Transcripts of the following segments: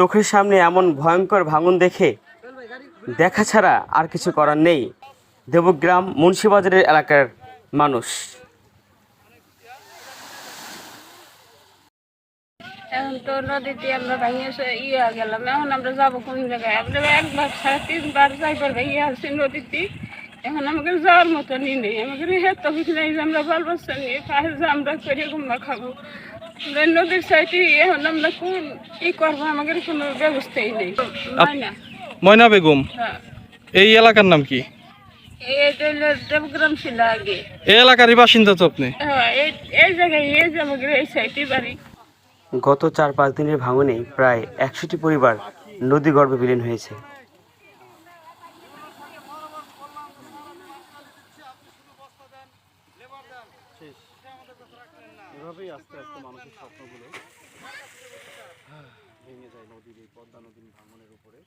চোখের সামনে এমন ভয়ঙ্কর ভাঙন দেখে দেখা ছাড়া আর কিছু করার নেই। দেবগ্রাম মুন্সিবাজারের এলাকার মানুষ। এখন তো নদীতে আমরা ইয়ে গেলাম। এখন আমরা যাব একবার সাড়ে তিনবার এখন যাওয়ার নেই আমরা খাব। নদীর সাইডে এখন আমরা কোন কি করব আমাদের কোনো ব্যবস্থাই নেই। না। ময়না বেগম হ্যাঁ। এই এলাকার নাম কি? এইটা হলো দেবগ্রাম ছিল আগে। এই এলাকারই বাসিন্দা তো আপনি? হ্যাঁ এই এই জায়গায় এই আমাদের এই সাইডে বাড়ি। গত চার পাঁচ দিনের ভাঙনে প্রায় একশোটি পরিবার নদী গর্ভে বিলীন হয়েছে। এভাবেই আস্তে আস্তে মানুষের স্বপ্নগুলো ভেঙে যায় নদীর এই পদ্মা নদীর ভাঙনের উপরে।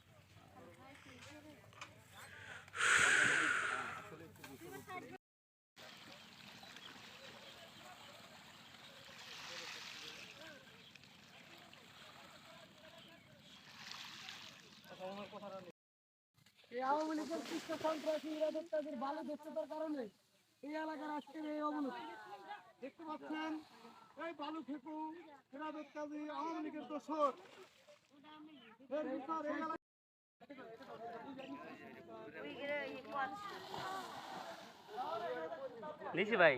এই আওয়ামী লীগের কৃষ্ণ সন্ত্রাসী ইরাদত্তাদের ভালো দক্ষতার কারণে এই এলাকার আজকের এই অবনতি দেখতে পাচ্ছেন এই বালু ফেকু ইরাদত্তাদি আওয়ামী লীগের দোষর। এর বিচার এই এলাকায় লিসি ভাই।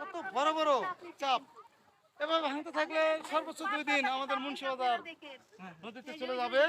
কত বড় বড় চাপ। এভাবে ভাঙতে থাকলে সর্বোচ্চ দুই দিন আমাদের মুন্সিবাজার নদীতে চলে যাবে।